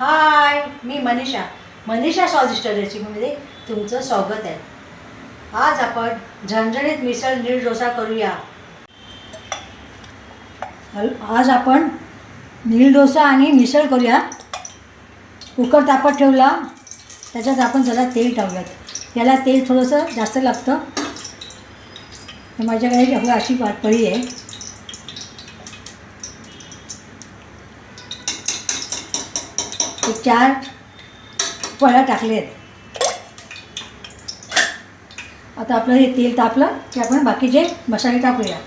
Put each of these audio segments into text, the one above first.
हाय मी मनीषा. मनीषा स्वादिष्ट रेसिपीमध्ये म्हणजे तुमचं स्वागत आहे. आज आपण झणझणीत मिसळ नीळ डोसा करूया. आज आपण नीळ डोसा आणि मिसळ करूया. कुकर तापत ठेवला. त्याच्यात आपण जरा तेल टाकूयात. याला तेल थोडंसं जास्त लागतं. माझ्याकडे अशी पळी आहे. हे चार पळ्या टाकलेत. आता आपलं हे तेल तापलं की आपण बाकीचे मसाले टाकूया.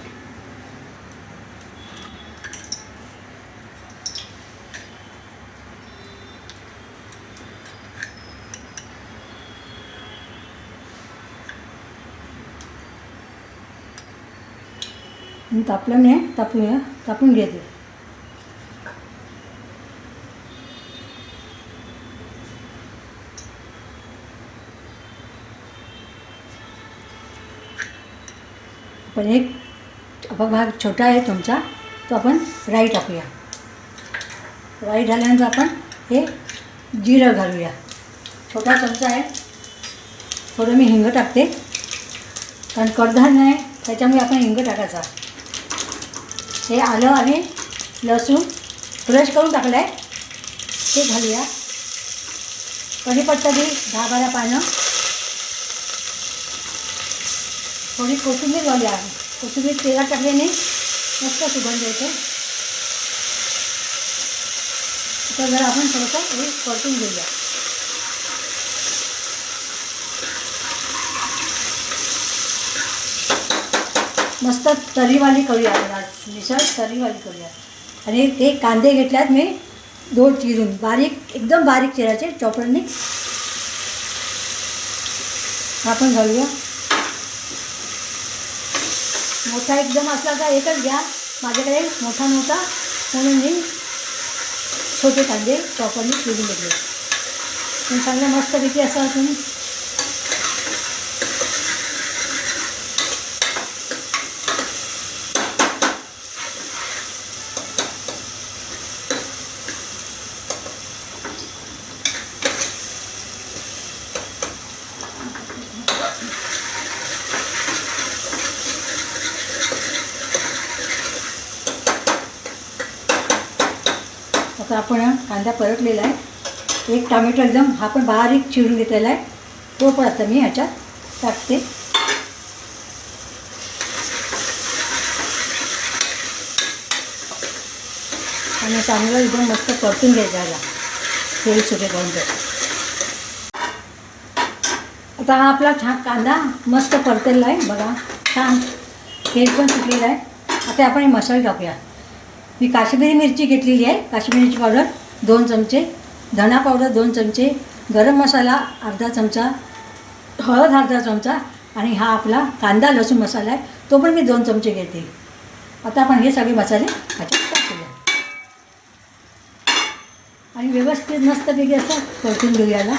तापलं नाही तापूया तापून घेते. पण एक आपण भाग छोटा आहे तुमचा तो आपण राई टाकूया. राई झाल्यानंतर आपण हे जिरं घालूया. छोटा चमचा आहे. थोडं मी हिंग टाकते. कारण कडधान्य आहे त्याच्यामुळे आपण हिंग टाकायचा. हे आलं आणि लसूण फ्रश करून टाकलं आहे ते घालूया. कढीपत्ता बी दहा बारा पानं. थोडी कोथिंबीर घालूया कोथिंबीर तेला टाकल्याने मस्त सुगंध येते आता जर आपण थोडंसं हे परतून घेऊया मस्त तरीवाली करूया आपण मिसळ तरीवाली करूया आणि ते कांदे घेतल्यात मी दोन चिरून बारीक एकदम बारीक चिरायचे चॉपरने. आपण घालूया. मोठा एकदम असला का एकच घ्या. माझ्याकडे मोठा नव्हता म्हणून मी छोटे कांदे प्रॉपरली चिरून घेतले. पण चांगलं मस्तपैकी असं तुम्ही. आपण कांदा परतलेला आहे. एक टोमॅटो एकदम हा पण बारीक चिरून घेतलेला आहे. तो पण आता मी ह्याच्यात टाकते. आणि चांगलं एकदम मस्त परतून घ्यायचा तेल सुटे करून आता हा आपला छान कांदा मस्त परतलेला आहे. बघा छान. तेल पण सुटलेला आहे. आता आपण हे मसाले टाकूया. मी काश्मीरी मिरची घेतलेली आहे. काश्मीरीची पावडर दोन चमचे. धना पावडर दोन चमचे. गरम मसाला अर्धा चमचा. हळद अर्धा चमचा. आणि हा आपला कांदा लसूण मसाला आहे. तो पण मी दोन चमचे घेते. आता आपण हे सगळे मसाले ह्याच्यात टाकूया आणि व्यवस्थित मस्तपैकी असं परतून घेऊयाला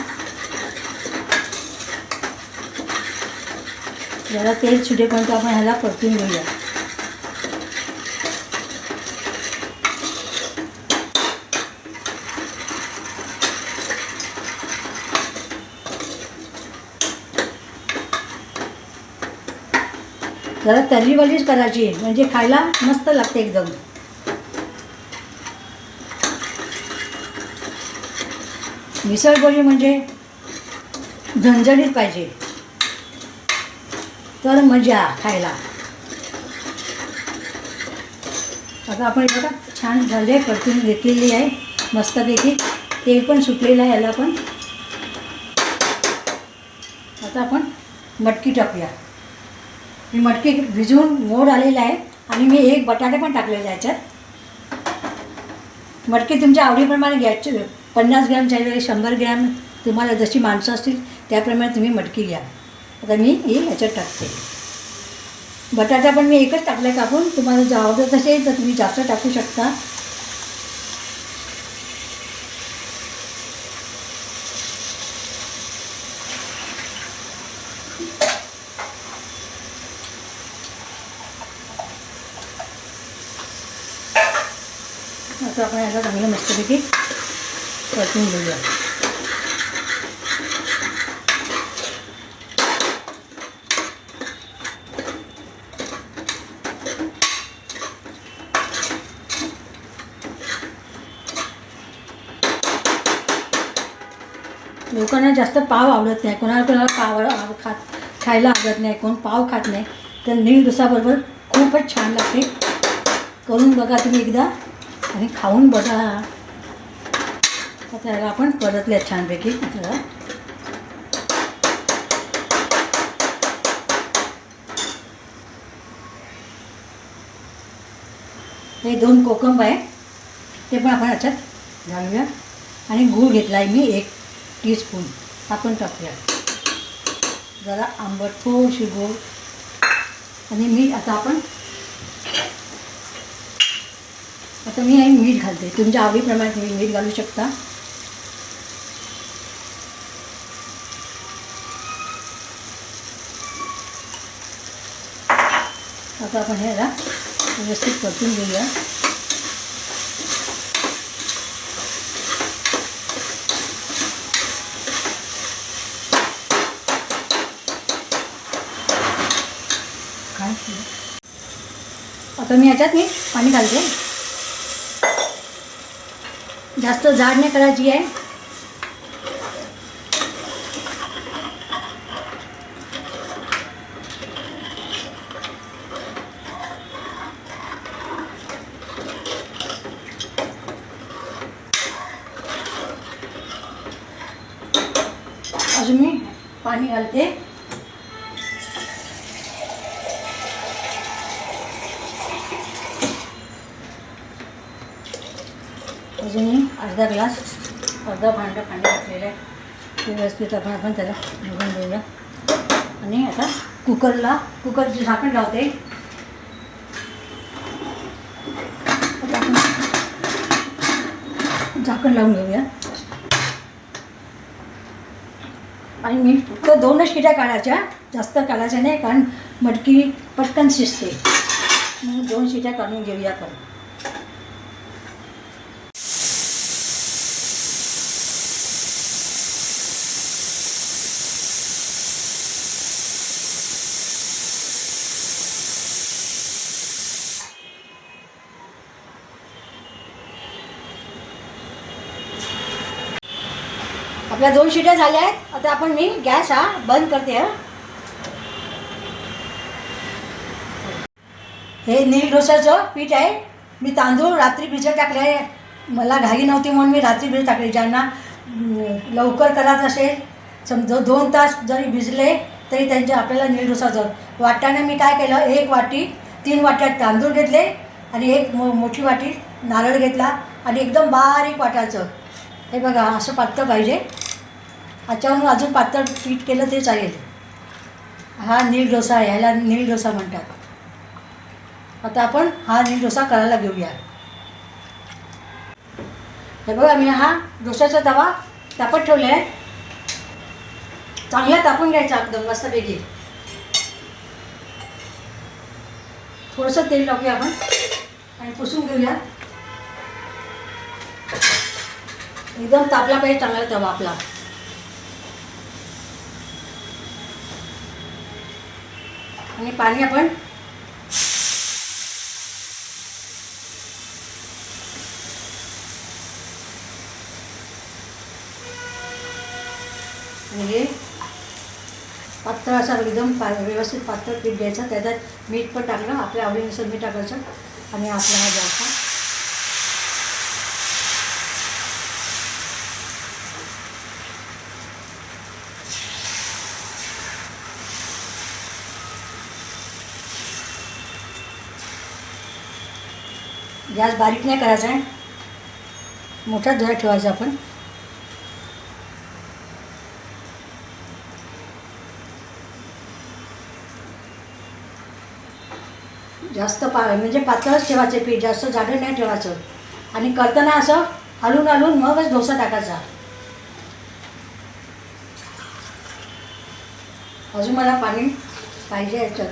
याला जरा तेल सुटेपर्यंत आपण ह्याला परतून घेऊया. जरा तर्रीवालीच करायची. म्हणजे खायला मस्त लागते एकदम. मिसळपोळी म्हणजे झणझणीत पाहिजे. तर मजा खायला. आता आपण बघा छान झाले परतून घेतलेली आहे मस्तपैकी. ते पण सुटलेलं आहे याला पण. आता आपण मटकी टाकूया. मी मटकी भिजवून मोड आलेला आहे आणि मी एक बटाटे पण टाकलेले आहे याच्यात. मटकी तुमच्या आवडीप्रमाणे घ्यायची पन्नास ग्रॅम चालेल शंभर ग्रॅम तुम्हाला जशी माणसं असतील त्याप्रमाणे तुम्ही मटकी घ्या. आता मी ही याच्यात टाकते. बटाटा पण मी एकच टाकला आहे कापून तुम्हाला जर आवडत असेल तर तुम्ही जास्त टाकू शकता. आता आपण परतून घेऊया. लोकांना जास्त पाव आवडत नाही. कोणाला कोणाला पाव खात खायला आवडत नाही. कोण पाव खात नाही. तर नील डोसाबरोबर खूपच छान लागते. करून बघा तुम्ही एकदा आणि खाऊन बघा. आता याला आपण परतल्या छानपैकी. जरा हे दोन कोकंब आहे. ते पण आपण याच्यात घालूया. आणि गूळ घेतला आहे मी एक टीस्पून आपण टाकूया. जरा आंबट थोडीशी गोड आणि मीठ आता आपण आता मी हे मीठ घालते. तुमच्या आवडीप्रमाणे तुम्ही मीठ घालू शकता. आता आपण ह्याला व्यवस्थित परतून घेऊया. आता मी याच्यात मी पाणी घालते. जास्त जाड नाही करायची आहे. थोडंसं मी पाणी घालते. अजून मी अर्धा ग्लास अर्धा भांडं पाणी घातलेलं आहे. व्यवस्थित आपण आपण त्याला निघून देऊया. आणि आता कुकरला कुकरची झाकण लावते. झाकण लावून घेऊया. आणि मी फक्त दोनच शिट्या काढायच्या जास्त काढायच्या नाही कारण मटकी पटकन शिजते. म्हणून दोन शिट्या काढून घेऊया आपण. आपल्या दोन शिट्या झाल्या आहेत. आता आपण मी गॅस हा बंद करते हा. हे नील डोसाचं पीठ आहे. मी तांदूळ रात्री भिजत टाकले आहे. मला घाई नव्हती म्हणून मी रात्री भिजत टाकले. ज्यांना लवकर करायचं असेल समजा दोन तास जरी भिजले तरी त्यांच्या आपल्याला नील डोसाचं. वाटाणे मी काय केलं एक वाटी तीन वाट्या तांदूळ घेतले आणि एक मो मोठी वाटी नारळ घेतला आणि एकदम बारीक वाटायचं. हे बघा असं पातळ पाहिजे. ह्याच्यावरून अजून पातळ पीठ केलं ते चालेल हा नील डोसा आहे ह्याला नील डोसा म्हणतात. आता आपण हा नील डोसा करायला घेऊया. हे बघा मी हा डोसाचा तवा तापत ठेवला आहे चांगला तापून घ्यायचा एकदम मस्तपैकी. थोडंसं तेल टाकूया आपण आणि पुसून घेऊया. एकदम तापला पाहिजे चांगला तवा आपला. आणि पाणी आपण हे पातळ असा एकदम पा व्यवस्थित पातळ पीठ द्यायचं त्याच्यात मीठ पण टाकलं. आपल्या आवडीनुसार मीठ टाकायचं. आणि आपला हा जायचा गॅस बारीक नाही करायचा आहे. मोठा धुरा ठेवायचा आपण. जास्त पा म्हणजे पातळच ठेवायचं पीठ जास्त जाडं नाही ठेवायचं. आणि करताना असं हलून हलून मगच डोसा टाकायचा. अजून मला पाणी पाहिजे याच्यात.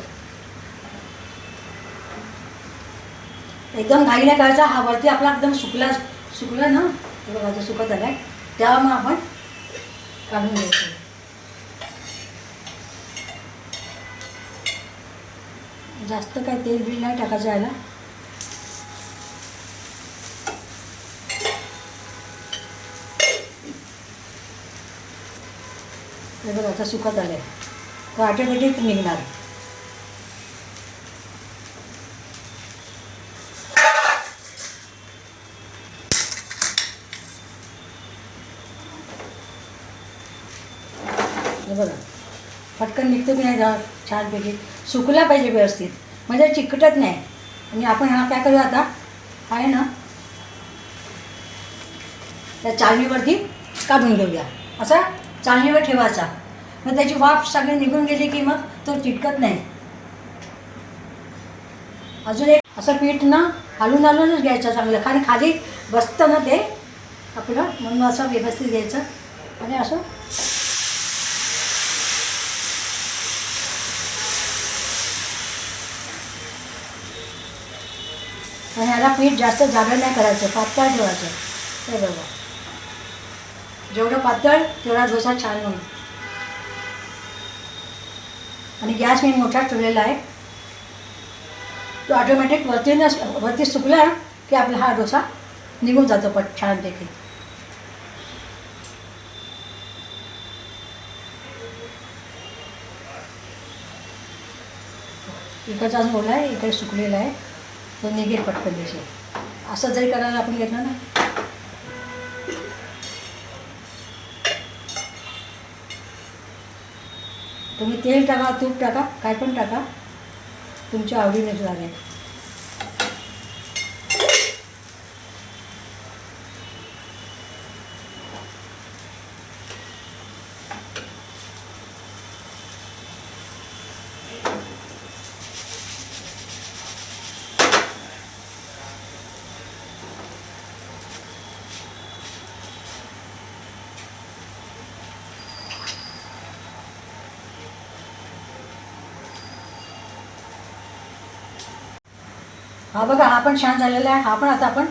एकदम घाई नाही करायचा हा वरती आपला एकदम सुकला सुकला ना? हे बघा आता सुकत आलाय. त्यावर मग आपण काढून घ्यायचं जास्त काय तेल बिल नाही टाकायचं याला. हे बघा आता सुकत आलं आहे तो ऑटोमॅटिक निघणार. हे बघा. पटकन निघतो की नाही जा- छानपैकी सुकला पाहिजे व्यवस्थित. म्हणजे चिकटत नाही. आणि आपण हा काय करूया आता? आहे ना? त्या चालणीवरती काढून घेऊया. असा चालणीवर ठेवायचा. मग त्याची वाफ सगळी निघून गेली की मग तो चिटकत नाही. अजून एक असं पीठ ना हलून हलूनच घ्यायचं चांगलं. कारण खाली बसतं ना ते. आपलं म्हणून असं व्यवस्थित घ्यायचं. आणि असं आणि ह्याला पीठ जास्त जाडं नाही करायचं पातळ ठेवायचं. हे बघा. जेवढं पातळ तेवढा डोसा छान होईल. आणि गॅस मी मोठा ठेवलेला आहे. तो ऑटोमॅटिक वरती न वरती सुकला की आपला हा डोसा निघून जातो पट छान देखील इकडचा अजून ओला आहे इकडे सुकलेला आहे. तो निघेल पटकन दिवशी असं जरी करायला आपण घेतलं ना. तुम्ही तेल टाका तूप टाका काय पण टाका. तुमच्या आवडीनेच लागेल हा बघा हा पण छान झालेला आहे. हा पण आता आपण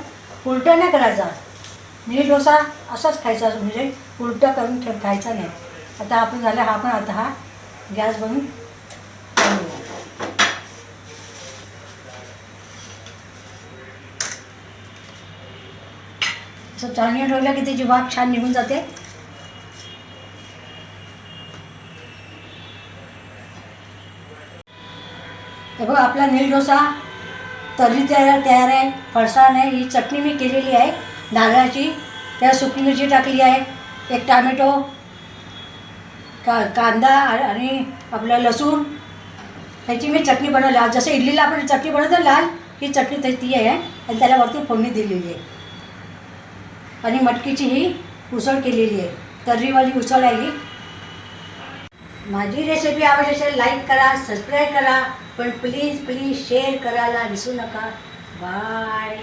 उलटा नाही करायचा. मिनी डोसा असाच खायचा म्हणजे उलटा करून ठेव खायचा नाही. आता आपण झालं हा पण आता हा गॅस बनून असं चालणी ठेवलं की त्याची वाफ छान निघून जाते. हे बघ आपला नील डोसा तर्री तयार तयार आहे फरसाण आहे ही चटणी मी केलेली आहे नारळाची त्यात सुकी मिरची टाकली आहे एक टामॅटो का कांदा आणि आपलं लसूण ह्याची मी चटणी बनवली. आज जसं इडलीला आपण चटणी बनवतो लाल ही चटणी तर ती आहे आणि त्याला वरती फोडणी दिलेली आहे. आणि मटकीची ही उसळ केलेली आहे. तर्रीवाली उसळ आहे ही. माझी रेसिपी आवडली असेल लाईक करा सबस्क्राईब करा. पण प्लीज प्लीज शेअर करायला विसरू नका. बाय